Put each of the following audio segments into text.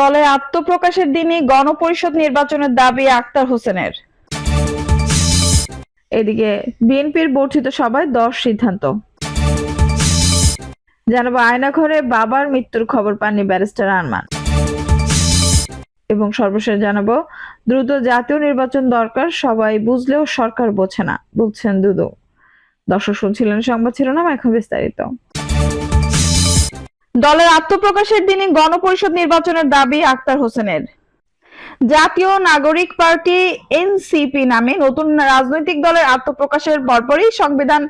দলের আত্মপ্রকাশের দিনই গণপরিষদ নির্বাচনের দাবি আক্তার হোসেনের। এদিকে বিএনপির বর্ধিত সভায় দশ সিদ্ধান্ত। জানাব আয়নাঘরে বাবার মৃত্যুর খবর পাননি ব্যারিস্টার আরমান। এবং সর্বশেষ জানাব, দ্রুত জাতীয় নির্বাচন দরকার, সবাই বুঝলেও সরকার বোঝে না, বলছেন দুদু। দর্শক শুনছিলেন সংবাদ শিরোনাম, এখন বিস্তারিত। দলের আত্মপ্রকাশের দিনে গণপরিষদ নির্বাচনের দাবি আক্তার হোসেনের। জাতীয় নাগরিক পার্টি এনসিপি নামে নতুন রাজনৈতিক দলের আত্মপ্রকাশের পরপরই সংবিধান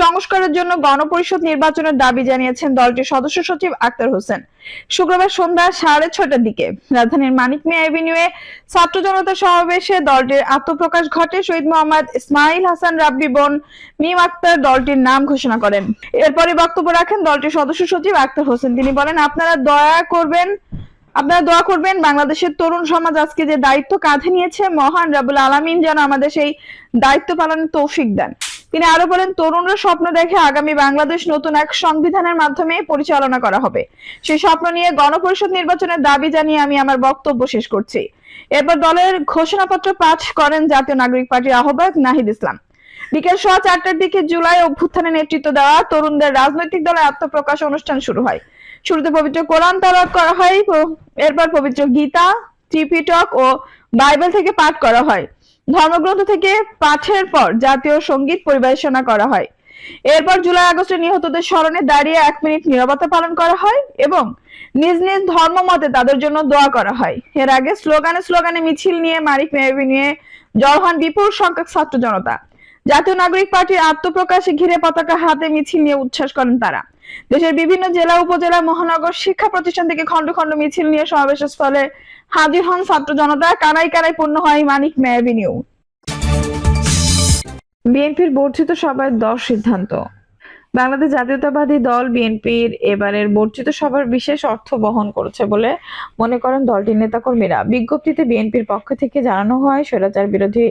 সংস্কারের জন্য গণপরিষদ নির্বাচনের দাবি জানিয়েছেন দলটির সদস্য সচিব আক্তার হোসেন। শুক্রবার সন্ধ্যা সাড়ে ছটার দিকে রাজধানীর মানিক মিয়া এভিনিউয়ে ছাত্র জনতা সমাবেশে দলটির আত্মপ্রকাশ ঘটে। শহীদ মোহাম্মদ ইসমাইল হাসান রাব্বি বোন মিম আক্তার দলটির নাম ঘোষণা করেন। এরপরে বক্তব্য রাখেন দলটির সদস্য সচিব আক্তার হোসেন। তিনি বলেন, আপনারা দয়া করবেন আপনারা দোয়া করবেন বাংলাদেশের তরুণ সমাজ আজকে যে দায়িত্ব কাঁধে নিয়েছে, মহান রাবুল আলামিন যেন আমাদের সেই দায়িত্ব পালনের তৌফিক দেন। তিনি আরও বলেন, তরুণরা স্বপ্ন দেখে আগামী বাংলাদেশ নতুন এক সংবিধানের মাধ্যমে পরিচালনা করা হবে। সেই স্বপ্ন নিয়ে গণপরিষদ নির্বাচনের দাবি জানিয়ে আমি আমার বক্তব্য শেষ করছি। এরপর দলের ঘোষণাপত্র পাঠ করেন জাতীয় নাগরিক পার্টির আহ্বায়ক নাহিদ ইসলাম। বিকেল সোয়া চারটার দিকে জুলাই অভ্যুত্থানে নেতৃত্ব দেওয়া তরুণদের রাজনৈতিক দলের আত্মপ্রকাশ অনুষ্ঠান শুরু হয়। শুরুতে পবিত্র কোরআন তালাওয়াত করা হয় এরপর পবিত্র গীতা ত্রিপিটক ও বাইবেল থেকে পাঠ করা হয়। ধর্মগ্রন্থ থেকে পাঠের পর জাতীয় সংগীত পরিবেশনা করা হয়। এরপর জুলাই আগস্টে নিহতদের স্মরণে দাঁড়িয়ে এক মিনিট নীরবতা পালন করা হয় এবং নিজ নিজ ধর্ম মতে তাদের জন্য দোয়া করা হয়। এর আগে স্লোগানে স্লোগানে মিছিল নিয়ে মারিক মেহবি নিয়ে জড় বিপুল সংখ্যক ছাত্র জনতা। জাতীয় নাগরিক পার্টির আত্মপ্রকাশে ঘিরে পতাকা হাতে মিছিল নিয়ে উচ্ছ্বাস করেন তারা। দেশের বিভিন্ন জেলা, উপজেলা, মহানগর শিক্ষা প্রতিষ্ঠান থেকে খন্ড খন্ড মিছিল নিয়ে সমাবেশের স্থলে হাজির হন ছাত্র জনতা। কানাই কানাই পূর্ণ হয় মানিক মেয়াভিনিউ বিএনপির বর্ধিত সভায় দশ সিদ্ধান্ত। বাংলাদেশ জাতীয়তাবাদী দল বিএনপির এবারের বর্ধিত সভার বিশেষ অর্থ বহন করেছে বলে মনে করেন দলটির নেতাকর্মীরা। বিজ্ঞপ্তিতে বিএনপির পক্ষ থেকে জানানো হয়, স্বৈরাচার বিরোধী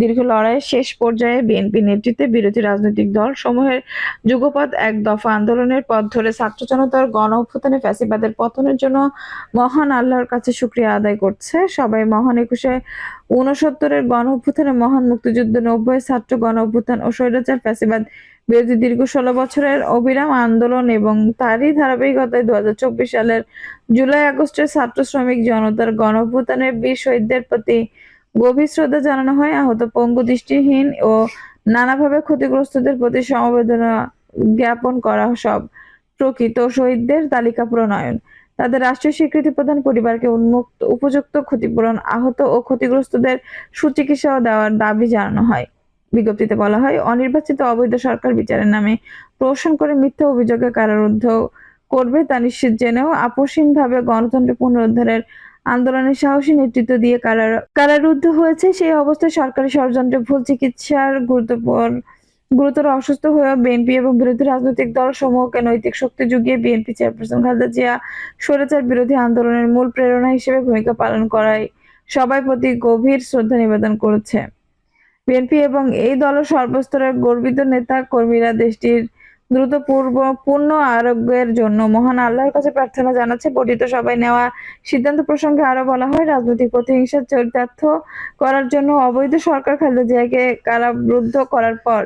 দীর্ঘ লড়াইয়ের শেষ পর্যায়ে বিএনপি নেতৃত্বে বিরোধী রাজনৈতিক দল সমূহের যুগপৎ এক দফা আন্দোলনের পথ ধরে ছাত্র জনতার গণ অভ্যুত্থানে ফ্যাসিবাদের পতনের জন্য মহান আল্লাহর কাছে শুক্রিয়া আদায় করছে। সবাই মহান একুশে উনসত্তরের গণ অভ্যুত্থানে মহান মুক্তিযুদ্ধ নব্বই ছাত্র গণ অভ্যুত্থান ও স্বৈরাচার ফ্যাসিবাদ বিরোধী দীর্ঘ ষোলো বছরের অবিরাম আন্দোলন এবং তারই ধারাবাহিকতায় দুই হাজার চব্বিশ সালের জুলাই আগস্টের ছাত্র শ্রমিক জনতার গণ অভ্যুত্থানের বীর শহীদদের প্রতি গভীর শ্রদ্ধা জানানো হয়। আহত পঙ্গু দৃষ্টিহীন ও নানাভাবে ক্ষতিগ্রস্তদের প্রতি সমবেদনা জ্ঞাপন করা সব প্রকৃত শহীদদের তালিকা প্রণয়ন। তাদের রাষ্ট্রীয় স্বীকৃতি প্রদান, পরিবারকে উন্মুক্ত, উপযুক্ত ক্ষতিপূরণ, আহত ও ক্ষতিগ্রস্তদের সুচিকিৎসা দেওয়ার দাবি জানানো হয়। বিজ্ঞপ্তিতে বলা হয়, অনির্বাচিত অবৈধ সরকার বিচারের নামে প্রহসন করে মিথ্যা অভিযোগে কারারুদ্ধ করবে তা নিশ্চিত জেনেও আপসহীনভাবে গণতন্ত্র পুনরুদ্ধারের আন্দোলনের সাহসী নেতৃত্ব দিয়ে কারা- কারারুদ্ধ হয়েছে সেই অবস্থায় সরকারি ষড়যন্ত্রে ভুল চিকিৎসার গুরুত্বপূর্ণ, গুরুতর অসুস্থ হয়ে বিএনপি এবং বিরোধী রাজনৈতিক দল সমূহকে নৈতিক শক্তি যুগিয়ে বিএনপি চেয়ারপারসন খালেদা জিয়া স্বৈরাচার বিরোধী আন্দোলনের মূল প্রেরণা হিসেবে ভূমিকা পালন করায় সবাই প্রতি গভীর শ্রদ্ধা নিবেদন করেছে। বিএনপি এবং এই দলের সর্বস্তরের গর্বিত নেতা কর্মীরা দেশটির দ্রুত পূর্ব পূর্ণ আরোগ্যের জন্য মহান আল্লাহর কাছে প্রার্থনা জানাচ্ছে। পঠিত সবাই নেওয়া সিদ্ধান্ত প্রসঙ্গে আরও বলা হয়, রাজনৈতিক প্রতিহিংসার চরিতার্থ করার জন্য অবৈধ সরকার খালেদা জিয়াকে কারাবরুদ্ধ করার পর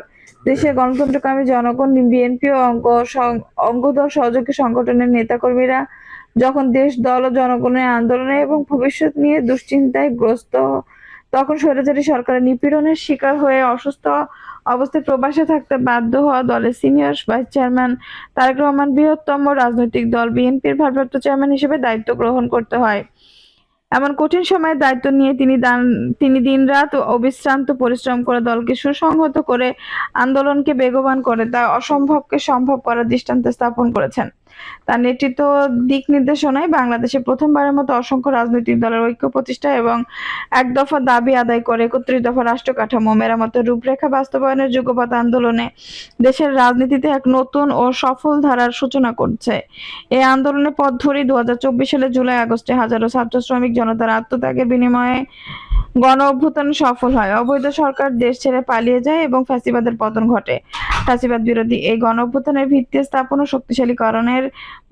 দেশের গণতন্ত্রকামী জনগণ, বিএনপি ও অঙ্গ অঙ্গদল সহযোগী সংগঠনের নেতাকর্মীরা যখন দেশ, দল ও জনগণের আন্দোলনে এবং ভবিষ্যৎ নিয়ে দুশ্চিন্তায় গ্রস্ত তখন স্বৈরাচারী সরকারের নিপীড়নের শিকার হয়ে অসুস্থ অবস্থায় প্রবাসে থাকতে বাধ্য হওয়া দলের senior vice chairman Tarique Rahman বৃহত্তম রাজনৈতিক দল বিএনপির ভারপ্রাপ্ত চেয়ারম্যান হিসেবে দায়িত্ব গ্রহণ করতে হয়। এমন কঠিন সময়ে দায়িত্ব নিয়ে তিনি দান, তিনি দিনরাত অবিশ্রান্ত পরিশ্রম করে দলকে সুসংহত করে আন্দোলনকে বেগবান করে তা অসম্ভবকে সম্ভব করার দৃষ্টান্ত স্থাপন করেছেন। তার নেতৃত্ব দিক নির্দেশনায় বাংলাদেশে প্রথমবারের মতো অসংখ্য রাজনৈতিক দলের ঐক্য প্রতিষ্ঠা এবং এক দফা দাবি আদায় করে একত্রিশ দফা রাষ্ট্র কাঠামো মেরামতের রূপরেখা বাস্তবায়নের যুগপৎ আন্দোলনে দেশের রাজনীতিতে এক নতুন ও সফল ধারার সূচনা করছে। এই আন্দোলনের পথ ধরেই দু সালে জুলাই আগস্টে হাজারো ছাত্র শ্রমিক জনতার আত্মত্যাগের বিনিময়ে গণ অভ্যুত্থান সফল হয়। অবৈধ সরকার দেশ ছেড়ে পালিয়ে যায় এবং ফ্যাসিবাদের পতন ঘটে। ফ্যাসিবাদ বিরোধী এই গণ অভ্যুত্থানের ভিত্তি স্থাপন ও শক্তিশালীকরণের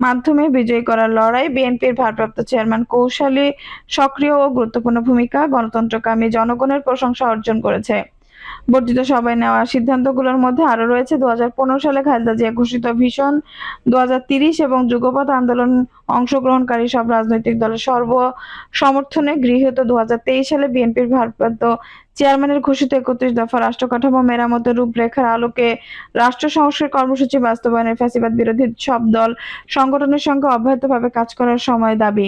মাধ্যমে বিজয়ী করার লড়াই বিএনপির ভারপ্রাপ্ত চেয়ারম্যান কৌশলী সক্রিয় ও গুরুত্বপূর্ণ ভূমিকা গণতন্ত্রকামী জনগণের প্রশংসা অর্জন করেছে। বর্ধিত সভায় নেওয়া সিদ্ধান্তগুলোর মধ্যে আরও রয়েছে দুহাজার পনেরো সালে খালেদা জিয়া ঘোষিত ভীষণ দু এবং যুগপৎ আন্দোলন অংশগ্রহণকারী সব রাজনৈতিক দলের সর্ব সমর্থনে গৃহীত দুহাজার তেইশ সালে বিএনপির ভারপ্রাপ্ত চেয়ারম্যানের ঘোষিত একত্রিশ দফা রাষ্ট্র কাঠামো মেরামতের রূপরেখার আলোকে রাষ্ট্র সংস্কার কর্মসূচি বাস্তবায়নের ফ্যাসিবাদ বিরোধী সব দল সংগঠনের সঙ্গে অব্যাহতভাবে কাজ করার সময় দাবি।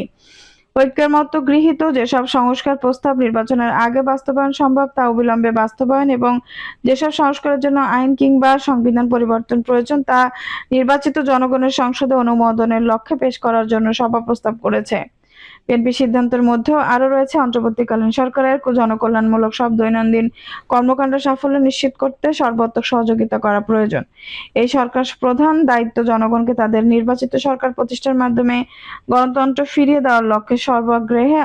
ঐক্যের গৃহীত যেসব সংস্কার প্রস্তাব নির্বাচনের আগে বাস্তবায়ন সম্ভব তা অবিলম্বে বাস্তবায়ন এবং যেসব সংস্কারের জন্য আইন কিংবা সংবিধান পরিবর্তন প্রয়োজন তা নির্বাচিত জনগণের সংসদে অনুমোদনের লক্ষ্যে পেশ করার জন্য সভা প্রস্তাব করেছে। বিএনপি সিদ্ধান্তের মধ্যেও আরও রয়েছে অন্তর্বর্তীকালীন সরকারের জনকল্যাণমূলক সব দৈনন্দিন কর্মকাণ্ড সাফল্য নিশ্চিত করতে সর্বাত্মক সহযোগিতা করা প্রয়োজন। এই সরকার প্রধান দায়িত্ব জনগণকে তাদের নির্বাচিত সরকার প্রতিষ্ঠার মাধ্যমে গণতন্ত্র ফিরিয়ে দেওয়ার লক্ষ্যে সর্বাগ্রহে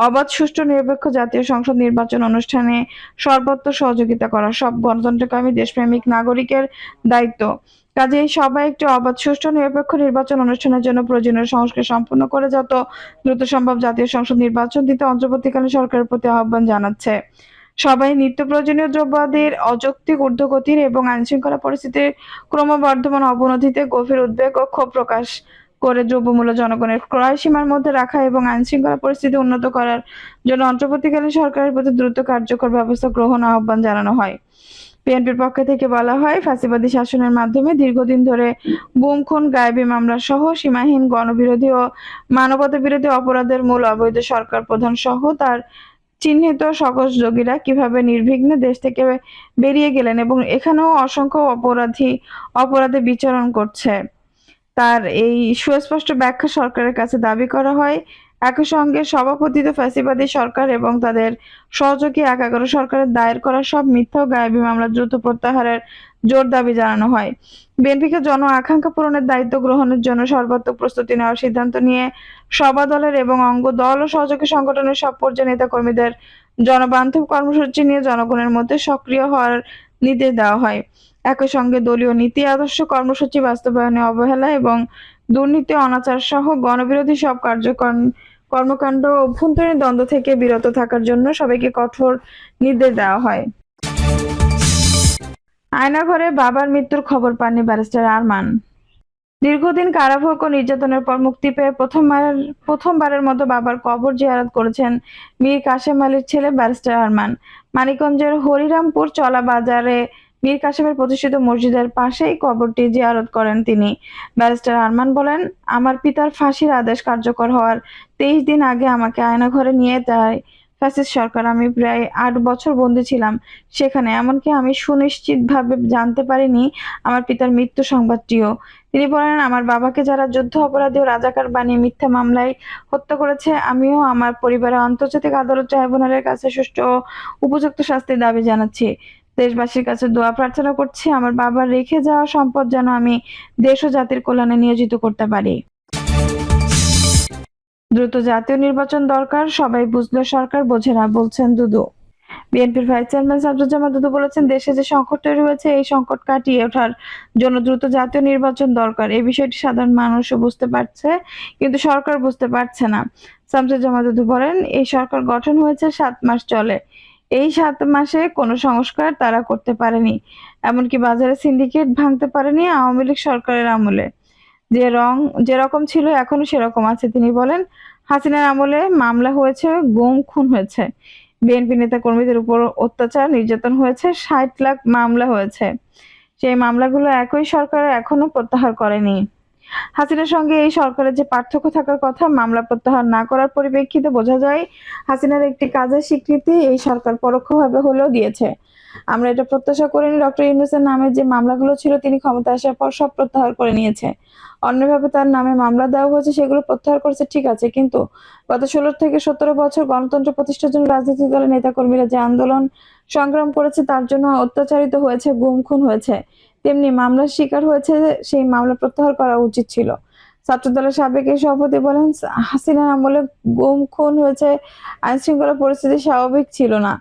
অবাধ, সুষ্ঠু, নিরপেক্ষ জাতীয় সংসদ নির্বাচন অনুষ্ঠানে সর্বত্র সহযোগিতা করা সব গণতন্ত্রকামী দেশপ্রেমিক নাগরিকের দায়িত্ব। কাজেই সবাই একটি অবাধ, সুষ্ঠু, নিরপেক্ষ নির্বাচন অনুষ্ঠানের জন্য প্রয়োজনীয় সংস্কার সম্পূর্ণ করে যত দ্রুত সম্ভব জাতীয় সংসদ নির্বাচন দিতে অন্তর্বর্তীকালীন সরকারের প্রতি আহ্বান জানাচ্ছে। সবাই নিত্য প্রয়োজনীয় দ্রব্যাদির অযৌক্তিক ঊর্ধ্বগতির এবং আইনশৃঙ্খলা পরিস্থিতির ক্রমবর্ধমান অবনতিতে গভীর উদ্বেগ ও ক্ষোভ প্রকাশ করে দ্রব্যমূল্য জনগণের ক্রয় সীমার মধ্যে রাখা এবং আইনশৃঙ্খলা পরিস্থিতি উন্নত করার জন্য অন্তর্বর্তীকালীন সরকারের প্রতি দ্রুত কার্যকর ব্যবস্থা গ্রহণ আহ্বান জানানো হয়। বিএনপির পক্ষ থেকে বলা হয় ফাঁসিবাদী শাসনের মাধ্যমে দীর্ঘদিন ধরে গুম খুন, গায়েবী মামলা সহ সীমাহীন গণবিরোধী ও মানবতা বিরোধী অপরাধের মূল অবৈধ সরকার প্রধান সহ তার চিহ্নিত সহযোগীরা কীভাবে নির্বিঘ্নে দেশ থেকে বেরিয়ে গেলেন এবং এখানেও অসংখ্য অপরাধী অপরাধে বিচরণ করছে। তার এই সুস্পষ্ট ব্যাখ্যা সরকারের কাছে দাবি করা হয়। একই সঙ্গে সভাপতিত ফ্যাসিবাদী সরকার এবং তাদের সহযোগী এক এগারো সরকারের দায়ের করা সব মিথ্যা গায়েবী মামলা দ্রুত প্রত্যাহারের জোর দাবি জানানো হয়। বিএনপিকে জন আকাঙ্ক্ষা পূরণের দায়িত্ব গ্রহণের জন্য সর্বাত্মক প্রস্তুতি নেওয়ার সিদ্ধান্ত নিয়ে সভা দলের এবং অঙ্গ দল ও সহযোগী সংগঠনের সব পর্যায়ে নেতাকর্মীদের জনবান্ধব কর্মসূচি নিয়ে জনগণের মধ্যে সক্রিয় হওয়ার নির্দেশ দেওয়া হয়। একই সঙ্গে দলীয় নীতি আদর্শ কর্মসূচি বাস্তবায়নে অবহেলা এবং দুর্নীতি, অনাচার সহ গণবিরোধী সব কার্যক্রম কর্মকাণ্ড অভ্যন্তরীণ দ্বন্দ্ব থেকে বিরত থাকার জন্য সবাইকে কঠোর নির্দেশ দেওয়া হয়। আয়নাঘরে বাবার মৃত্যুর খবর পাননি ব্যারিস্টার আরমান। দীর্ঘদিন কারাভোগ ও নির্যাতনের পর মুক্তি পেয়ে প্রথমবার প্রথমবারের মতো বাবার কবর জিয়ারত করেছেন মীর কাশেম আলীর ছেলে ব্যারিস্টার আরমান। মানিকগঞ্জের হরিরামপুর চলা বাজারে মীর কাশেমের প্রতিষ্ঠিত মসজিদের পাশেই কবরটি জিয়ারত করেন তিনি। ব্যারিস্টার আরমান বলেন, আমার পিতার ফাঁসির আদেশ কার্যকর হওয়ার তেইশ দিন আগে আমাকে আয়নাঘরে নিয়ে যায় ফ্যাসিস্ট সরকার। আমি প্রায় আট বছর বন্দী ছিলাম সেখানে, এমনকি আমি সুনিশ্চিতভাবে জানতে পারিনি আমার পিতার মৃত্যু সংবাদটিও। তিনি বলেন, আমার বাবাকে যারা যুদ্ধ অপরাধী ও রাজাকার বানিয়ে মিথ্যা মামলায় হত্যা করেছে, আমিও আমার পরিবারের আন্তর্জাতিক আদালত ট্রাইব্যুনালের কাছে সুষ্ঠু উপযুক্ত শাস্তির দাবি জানাচ্ছি। দেশবাসীর কাছে দোয়া প্রার্থনা করছি, আমার বাবার রেখে যাওয়া সম্পদ যেন আমি দেশ ও জাতির কল্যাণে নিয়োজিত করতে পারি। দ্রুত জাতীয় নির্বাচন দরকার, সবাই বুঝলো সরকার বোঝে না, বলছেন দুদু। বিএনপির ভাইস চেয়ারম্যান সাবজুজ্জামা দুদু বলেছেন, দেশে যে সংকট তৈরি হয়েছে, এই সংকট কাটিয়ে ওঠার জন্য দ্রুত জাতীয় নির্বাচন দরকার। এই বিষয়টি সাধারণ মানুষও বুঝতে পারছে, কিন্তু সরকার বুঝতে পারছে না। সামসুজ্জামা দুদু বলেন, এই সরকার গঠন হয়েছে সাত মাস চলে। এই সাত মাসে কোনো সংস্কার তারা করতে পারেনি। এমনকি বাজারে সিন্ডিকেট ভাঙতে পারেনি আওয়ামী লীগ সরকারের আমলে। যে রং যেরকম ছিল এখনও সেরকম আছে, তিনি বলেন, হাসিনার আমলে মামলা হয়েছে, গুম, খুন হয়েছে। বিএনপি নেতা কর্মীদের উপর অত্যাচার, নির্যাতন হয়েছে, ষাট লাখ মামলা হয়েছে। সেই মামলাগুলো একই সরকার এখনও প্রত্যাহার করেনি। হাসিনার সঙ্গে এই সরকারের যে পার্থক্য থাকার কথা, মামলা প্রত্যাহার না করার পরিপ্রেক্ষিতে বোঝা যায় হাসিনার একটি কাজের স্বীকৃতি এই সরকার পরোক্ষভাবে হলেও দিয়েছে। আমরা এটা প্রত্যাশা করিনি। ডক্টর ইউনুসের নামে যে মামলাগুলো ছিল, তিনি ক্ষমতা আসার পর সব প্রত্যাহার করে নিয়েছে। অন্যভাবে তার নামে মামলা দেওয়া হয়েছে, সেগুলো প্রত্যাহার করেছে, ঠিক আছে। কিন্তু গত ষোলো থেকে সতেরো বছর গণতন্ত্র প্রতিষ্ঠার জন্য রাজনৈতিক দলের নেতাকর্মীরা যে আন্দোলন সংগ্রাম করেছে, তার জন্য অত্যাচারিত হয়েছে, গুম খুন হয়েছে। তেমনি মামলার শিকার হয়েছে সেই মামলা প্রত্যাহার করা উচিত ছিল। ছাত্রদলের সাবেক এই সভাপতি বলেন, হাসিনার আমলে গুম, খুন হয়েছে আইন শৃঙ্খলা পরিস্থিতি স্বাভাবিক ছিল না।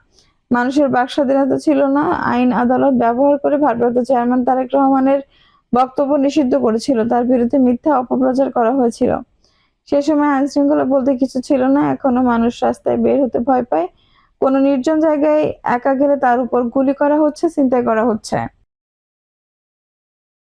মানুষের বাক স্বাধীনতা ছিল না, আইন আদালত ব্যবহার করে ভারপ্রাপ্ত চেয়ারম্যান তারেক রহমানের বক্তব্য নিষিদ্ধ করেছিল। তার বিরুদ্ধে মিথ্যা অপপ্রচার করা হয়েছিল। সে সময় আইন শৃঙ্খলা বলতে কিছু ছিল না। এখনও মানুষ রাস্তায় বের হতে ভয় পায়। কোনো নির্জন জায়গায় একা গেলে তার উপর গুলি করা হচ্ছে চিন্তাই করা হচ্ছে।